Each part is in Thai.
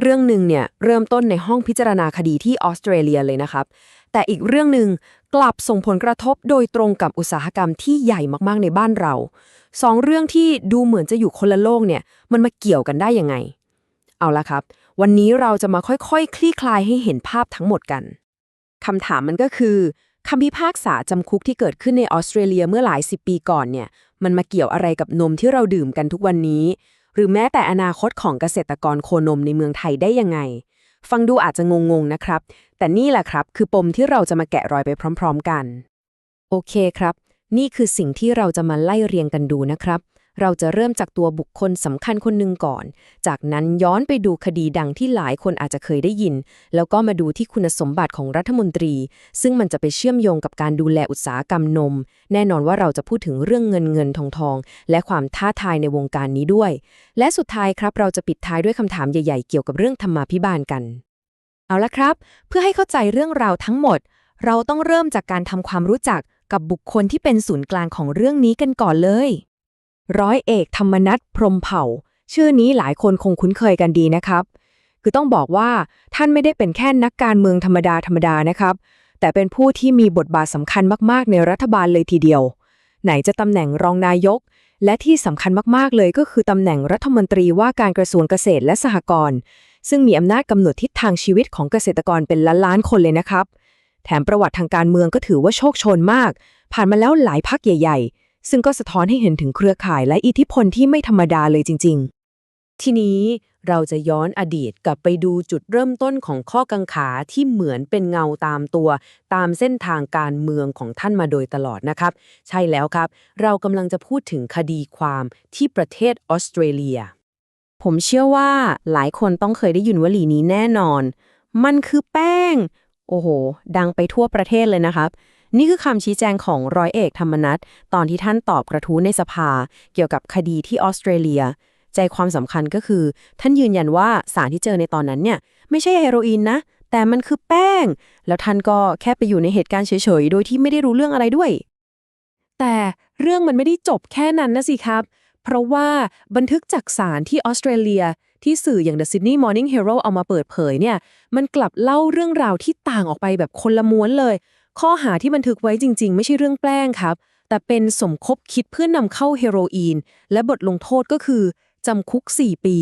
เรื่องหนึ่งเนี่ยเริ่มต้นในห้องพิจารณาคดีที่ออสเตรเลียเลยนะครับ แต่อีกเรื่องหนึ่งกลับส่งผลกระทบโดยตรงกับอุตสาหกรรมที่ใหญ่มากๆในบ้านเราสองเรื่องที่ดูเหมือนจะอยู่คนละโลกเนี่ยมันมาเกี่ยวกันได้ยังไง เอาละครับ วันนี้เราจะมาค่อยๆคคลี่คลายให้เห็นภาพทั้งหมดกันคำถามมันก็คือคำพิพากษาจำคุกที่เกิดขึ้นในออสเตรเลียเมื่อหลายสิบปีก่อนเนี่ยมันมาเกี่ยวอะไรกับนมที่เราดื่มกันทุกวันนี้ หรือแม้แต่อนาคตของเกษตรกรโคนมในเมืองไทยได้ยังไง ฟังดูอาจจะงงๆนะครับ แต่นี่แหละครับคือปมที่เราจะมาแกะรอยไปพร้อม ๆ กัน โอเคครับ นี่คือสิ่งที่เราจะมาไล่เรียงกันดูนะครับ เราจะเริ่มจากตัวบุคคลสำคัญคนหนึ่งก่อน จากนั้นย้อนไปดูคดีดังที่หลายคนอาจจะเคยได้ยิน แล้วก็มาดูที่คุณสมบัติของรัฐมนตรี ซึ่งมันจะไปเชื่อมโยงกับการดูแลอุตสาหกรรมนม แน่นอนว่าเราจะพูดถึงเรื่องเงินเงินทองทอง และความท้าทายในวงการนี้ด้วย และสุดท้ายครับเราจะปิดท้ายด้วยคำถามใหญ่ๆ เกี่ยวกับเรื่องธรรมาภิบาลกัน เอาละครับ เพื่อให้เข้าใจเรื่องราวทั้งหมด เราต้องเริ่มจากการทำความรู้จักกับบุคคลที่เป็นศูนย์กลางของเรื่องนี้กันก่อนเลย ร้อยเอกธรรมนัฐพรมเผ่า ชื่อนี้หลายคนคงคุ้นเคยกันดีนะครับ คือต้องบอกว่าท่านไม่ได้เป็นแค่นักการเมืองธรรมดาธรรมดานะครับ แต่เป็นผู้ที่มีบทบาทสำคัญมากๆ ในรัฐบาลเลยทีเดียว ไหนจะตำแหน่งรองนายก และที่สำคัญมากๆเลยก็คือตำแหน่งรัฐมนตรีว่าการกระทรวงเกษตรและสหกรณ์ซึ่งมีอำนาจกำหนดทิศทางชีวิตของเกษตรกรเป็นล้านๆคนเลยนะครับ แถมประวัติทางการเมืองก็ถือว่าโชคโชนมาก ผ่านมาแล้วหลายพักใหญ่ ๆ ซึ่งก็สะท้อนให้เห็นถึงเครือข่ายและอิทธิพลที่ไม่ธรรมดาเลยจริง ๆ ทีนี้เราจะย้อนอดีตกลับไปดูจุดเริ่มต้นของข้อกังขาที่เหมือนเป็นเงาตามตัว ตามเส้นทางการเมืองของท่านมาโดยตลอดนะครับ ใช่แล้วครับ เรากำลังจะพูดถึงคดีความที่ประเทศออสเตรเลีย ผมเชื่อว่าหลายคนต้องเคยได้ยินวลีนี้แน่นอน มันคือแป้ง โอ้โห ดังไปทั่วประเทศเลยนะครับ นี่คือคำชี้แจงของร้อยเอกธรรมนัฐตอนที่ท่านตอบกระทู้ในสภา เกี่ยวกับคดีที่ออสเตรเลีย ใจความสำคัญก็คือ ท่านยืนยันว่าสารที่เจอในตอนนั้นเนี่ย ไม่ใช่เฮโรอีนนะ แต่มันคือแป้ง แล้วท่านก็แค่ไปอยู่ในเหตุการณ์เฉยๆ โดยที่ไม่ได้รู้เรื่องอะไรด้วย แต่เรื่องมันไม่ได้จบแค่นั้นนะสิครับ เพราะว่าบันทึกจากศาลที่ออสเตรเลียที่สื่ออย่าง The Sydney Morning Herald เอามาเปิดเผยเนี่ย มันกลับเล่าเรื่องราวที่ต่างออกไปแบบคนละม้วนเลย ข้อหาที่บันทึกไว้จริง ๆ ไม่ใช่เรื่องแปล้งครับ แต่เป็นสมคบคิดเพื่อนนำเข้าเฮโรอีน และบทลงโทษก็คือจำคุก 4 ปี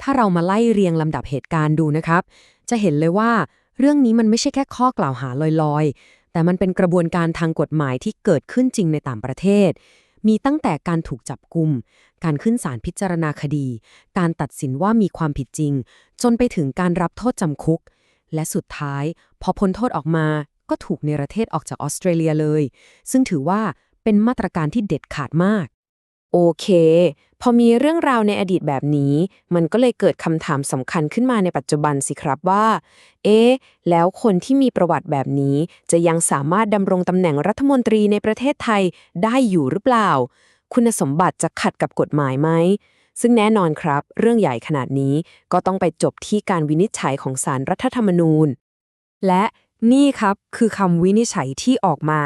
ถ้าเรามาไล่เรียงลำดับเหตุการณ์ดูนะครับ จะเห็นเลยว่าเรื่องนี้มันไม่ใช่แค่ข้อกล่าวหาลอยๆ แต่มันเป็นกระบวนการทางกฎหมายที่เกิดขึ้นจริงในต่างประเทศ มีตั้งแต่การถูกจับกุมการขึ้นศาลพิจารณาคดี การตัดสินว่ามีความผิดจริง จนไปถึงการรับโทษจำคุก และสุดท้าย พอพ้นโทษออกมา ก็ถูกเนรเทศออกจากออสเตรเลียเลย ซึ่งถือว่าเป็นมาตรการที่เด็ดขาดมาก โอเค พอมีเรื่องราวในอดีตแบบนี้ มันก็เลยเกิดคำถามสำคัญขึ้นมาในปัจจุบันสิครับว่า เอ๊ะ แล้วคนที่มีประวัติแบบนี้ จะยังสามารถดำรงตำแหน่งรัฐมนตรีในประเทศไทยได้อยู่หรือเปล่า คุณสมบัติจะขัดกับกฎหมายไหมซึ่งแน่นอนครับ เรื่องใหญ่ขนาดนี้ก็ต้องไปจบที่การวินิจฉัยของศาลรรัฐธรรมนูญ และ นี่ครับคือคำวินิจฉัยที่ออกมา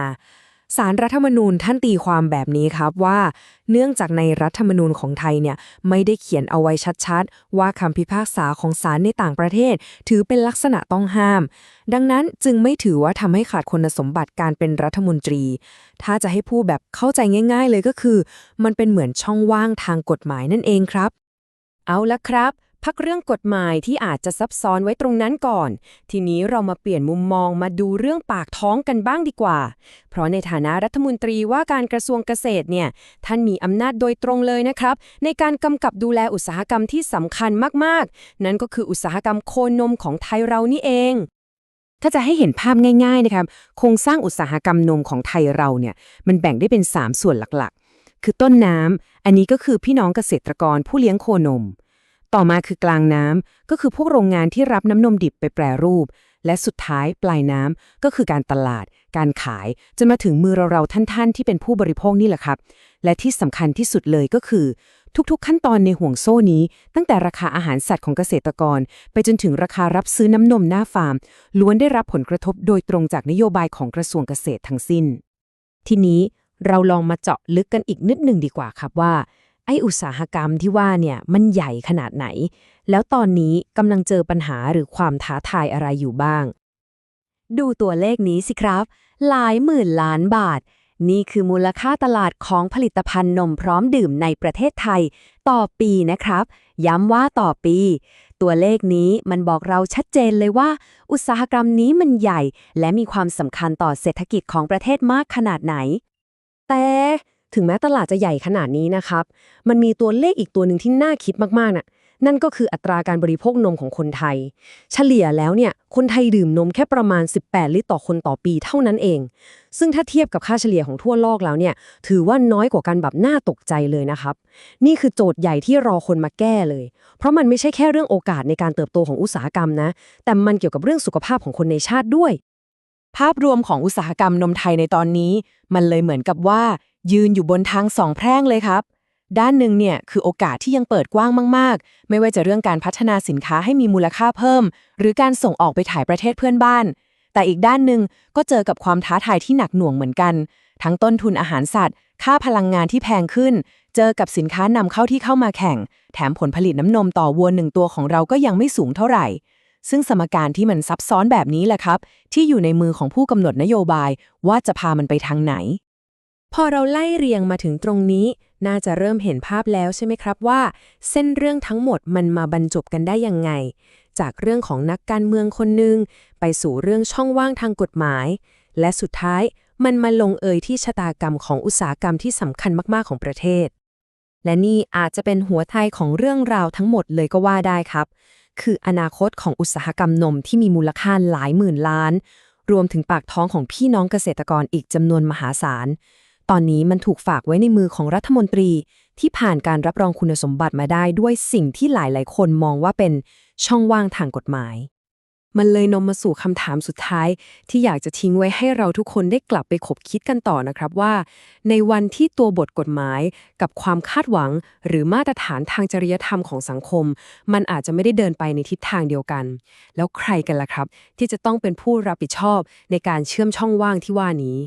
สารรัฐธรรมนูญท่านตีความแบบนี้ครับว่า เนื่องจากในรัฐธรรมนูญของไทยเนี่ยไม่ได้เขียนเอาไว้ชัดๆ ว่าคำพิพากษาของศาลในต่างประเทศ ถือเป็นลักษณะต้องห้าม ดังนั้นจึงไม่ถือว่าทำให้ขาดคุณสมบัติการเป็นรัฐมนตรี ถ้าจะให้พูดแบบเข้าใจง่าย ๆ เลยก็คือ มันเป็นเหมือนช่องว่างทางกฎหมายนั่นเองครับ เอาละครับ พักเรื่องกฎหมายที่อาจจะซับซ้อนไว้ตรงนั้นก่อน ทีนี้เรามาเปลี่ยนมุมมองมาดูเรื่องปากท้องกันบ้างดีกว่า เพราะในฐานะรัฐมนตรีว่าการกระทรวงเกษตรเนี่ย ท่านมีอำนาจโดยตรงเลยนะครับ ในการกำกับดูแลอุตสาหกรรมที่สำคัญมากๆ นั่นก็คืออุตสาหกรรมโคนมของไทยเรานี่เองถ้าจะให้เห็นภาพง่ายๆนะครับโครงสร้างอุตสาหกรรมนมของไทยเราเนี่ยมันแบ่งได้เป็น 3 ส่วนหลักๆ คือต้นน้ำอันนี้ก็คือพี่น้องเกษตรกรผู้เลี้ยงโคนม ต่อมาคือกลางน้ำก็คือพวกโรงงานที่รับน้ำนมดิบไปแปรรูป และสุดท้ายปลายน้ำก็คือการตลาด การขายจนมาถึงมือเราๆท่านๆ ที่เป็นผู้บริโภคนี่แหละครับ และที่สำคัญที่สุดเลยก็คือ ทุกๆ ขั้นตอนในห่วงโซ่นี้ ตั้งแต่ราคาอาหารสัตว์ของเกษตรกร ไปจนถึงราคารับซื้อน้ำนมหน้าฟาร์ม ล้วนได้รับผลกระทบโดยตรงจากนโยบายของกระทรวงเกษตรทั้งสิ้น ทีนี้เราลองมาเจาะลึกกันอีกนิดหนึ่งดีกว่าครับว่า ไออุตสาหกรรมที่ว่าเนี่ยมันใหญ่ขนาดไหน แล้วตอนนี้กำลังเจอปัญหาหรือความท้าทายอะไรอยู่บ้าง ดูตัวเลขนี้สิครับ หลายหมื่นล้านบาท นี่คือมูลค่าตลาดของผลิตภัณฑ์นมพร้อมดื่มในประเทศไทย ต่อปีนะครับ ย้ำว่าต่อปี ตัวเลขนี้มันบอกเราชัดเจนเลยว่า อุตสาหกรรมนี้มันใหญ่ และมีความสำคัญต่อเศรษฐกิจของประเทศมากขนาดไหน แต่ ถึงแม้ตลาดจะใหญ่ขนาดนี้นะครับ มันมีตัวเลขอีกตัวหนึ่งที่น่าคิดมากๆน่ะ นั่นก็คืออัตราการบริโภคนมของคนไทย เฉลี่ยแล้วเนี่ย คนไทยดื่มนมแค่ประมาณ 18 ลิตรต่อคนต่อปีเท่านั้นเอง ซึ่งถ้าเทียบกับค่าเฉลี่ยของทั่วโลกแล้วเนี่ย ถือว่าน้อยกว่ากันแบบน่าตกใจเลยนะครับ นี่คือโจทย์ใหญ่ที่รอคนมาแก้เลย เพราะมันไม่ใช่แค่เรื่องโอกาสในการเติบโตของอุตสาหกรรมนะ แต่มันเกี่ยวกับเรื่องสุขภาพของคนในชาติด้วยภาพรวมของอุตสาหกรรมนมไทยในตอนนี้ มันเลยเหมือนกับว่า ยืนอยู่บนทางสองแพร่งเลยครับ ด้านหนึ่งเนี่ยคือโอกาสที่ยังเปิดกว้างมาก ๆ ไม่ว่าจะเรื่องการพัฒนาสินค้าให้มีมูลค่าเพิ่ม หรือการส่งออกไปถ่ายประเทศเพื่อนบ้าน แต่อีกด้านหนึ่งก็เจอกับความท้าทายที่หนักหน่วงเหมือนกัน ทั้งต้นทุนอาหารสัตว์ ค่าพลังงานที่แพงขึ้น เจอกับสินค้านำเข้าที่เข้ามาแข่ง แถมผลผลิตน้ำนมต่อวัวหนึ่งตัวของเราก็ยังไม่สูงเท่าไหร่ซึ่งสมการที่มันซับซ้อนแบบนี้แหละครับ ที่อยู่ในมือของผู้กำหนดนโยบายว่าจะพามันไปทางไหน พอเราไล่เรียงมาถึงตรงนี้ น่าจะเริ่มเห็นภาพแล้วใช่ไหมครับว่า เส้นเรื่องทั้งหมดมันมาบรรจบกันได้ยังไง จากเรื่องของนักการเมืองคนหนึ่งไปสู่เรื่องช่องว่างทางกฎหมาย และสุดท้ายมันมาลงเอยที่ชะตากรรมของอุตสาหกรรมที่สำคัญมากๆของประเทศ และนี่อาจจะเป็นหัวไทยของเรื่องราวทั้งหมดเลยก็ว่าได้ครับ คืออนาคตของอุตสาหกรรมนมที่มีมูลค่าหลายหมื่นล้าน รวมถึงปากท้องของพี่น้องเกษตรกรอีกจำนวนมหาศาล ตอนนี้มันถูกฝากไว้ในมือของรัฐมนตรี ที่ผ่านการรับรองคุณสมบัติมาได้ด้วยสิ่งที่หลายๆ คนมองว่าเป็นช่องว่างทางกฎหมาย มันเลยนำมาสู่คำถามสุดท้าย ที่อยากจะทิ้งไว้ให้เราทุกคนได้กลับไปขบคิดกันต่อนะครับว่า ในวันที่ตัวบทกฎหมายกับความคาดหวัง หรือมาตรฐานทางจริยธรรมของสังคม มันอาจจะไม่ได้เดินไปในทิศทางเดียวกัน แล้วใครกันล่ะครับ ที่จะต้องเป็นผู้รับผิดชอบในการเชื่อมช่องว่างที่ว่านี้